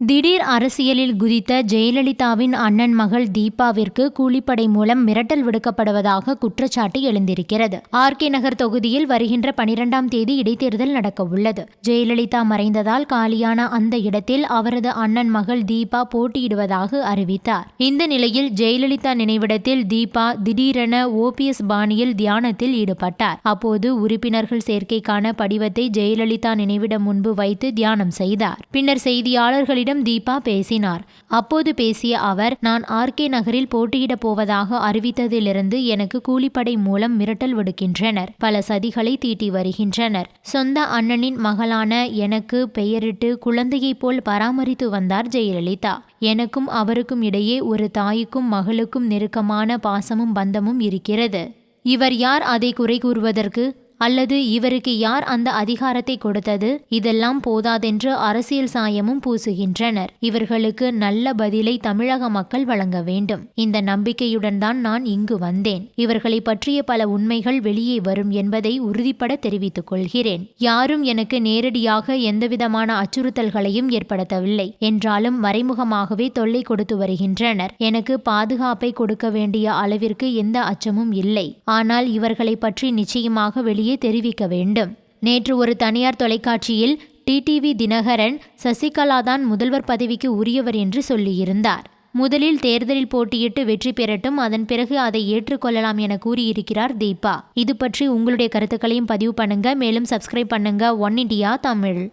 திடீர் அரசியலில் குதித்த ஜெயலலிதாவின் அண்ணன் மகள் தீபாவிற்கு கூலிப்படை மூலம் மிரட்டல் விடுக்கப்படுவதாக குற்றச்சாட்டு எழுந்திருக்கிறது. ஆர்கே நகர் தொகுதியில் வருகின்ற பனிரெண்டாம் தேதி இடைத்தேர்தல் நடக்க உள்ளது ஜெயலலிதா மறைந்ததால் காலியான அந்த இடத்தில் அவரது அண்ணன் மகள் தீபா போட்டியிடுவதாக அறிவித்தார். இந்த நிலையில் ஜெயலலிதா நினைவிடத்தில் தீபா திடீரென ஓபிஎஸ் பாணியில் தியானத்தில் ஈடுபட்டார். அப்போது உறுப்பினர்கள் சேர்க்கைக்கான படிவத்தை ஜெயலலிதா நினைவிடம் முன்பு வைத்து தியானம் செய்தார். பின்னர் செய்தியாளர்களிடம் தீபா பேசினார். அப்போது பேசிய அவர் நான் ஆர்கே நகரில் போட்டியிடப் போவதாக அறிவித்ததிலிருந்து எனக்கு கூலிப்படை மூலம் மிரட்டல் விடுக்கின்றனர். பல சதிகளை தீட்டி வருகின்றனர். சொந்த அண்ணனின் மகளான எனக்கு பெயரிட்டு குழந்தையைப் போல் பராமரித்து வந்தார் ஜெயலலிதா. எனக்கும் அவருக்கும் இடையே ஒரு தாய்க்கும் மகளுக்கும் நெருக்கமான பாசமும் பந்தமும் இருக்கிறது. இவர் யார் அதை குறை கூறுவதற்கு? அல்லது இவருக்கு யார் அந்த அதிகாரத்தை கொடுத்தது? இதெல்லாம் போதாதென்று அரசியல் சாயமும் பூசுகின்றனர். இவர்களுக்கு நல்ல பதிலை தமிழக மக்கள் வழங்க வேண்டும். இந்த நம்பிக்கையுடன் தான் நான் இங்கு வந்தேன். இவர்களை பற்றிய பல உண்மைகள் வெளியே வரும் என்பதை உறுதிப்பட தெரிவித்துக் கொள்கிறேன். யாரும் எனக்கு நேரடியாக எந்தவிதமான அச்சுறுத்தல்களையும் ஏற்படுத்தவில்லை. என்றாலும் மறைமுகமாகவே தொல்லை கொடுத்து வருகின்றனர். எனக்கு பாதுகாப்பை கொடுக்க வேண்டிய அளவிற்கு எந்த அச்சமும் இல்லை. ஆனால் இவர்களை பற்றி நிச்சயமாக வெளியே தெரிவிக்க வேண்டும். நேற்று ஒரு தனியார் தொலைக்காட்சியில் டிடிவி தினகரன் சசிகலா தான் முதல்வர் பதவிக்கு உரியவர் என்று சொல்லியிருந்தார். முதலில் தேர்தலில் போட்டியிட்டு வெற்றி பெறட்டும் அதன் பிறகு அதை ஏற்றுக்கொள்ளலாம் என கூறியிருக்கிறார் தீபா. இது பற்றி உங்களுடைய கருத்துக்களையும் பதிவு பண்ணுங்க. மேலும் சப்ஸ்கிரைப் பண்ணுங்க. One India Tamil.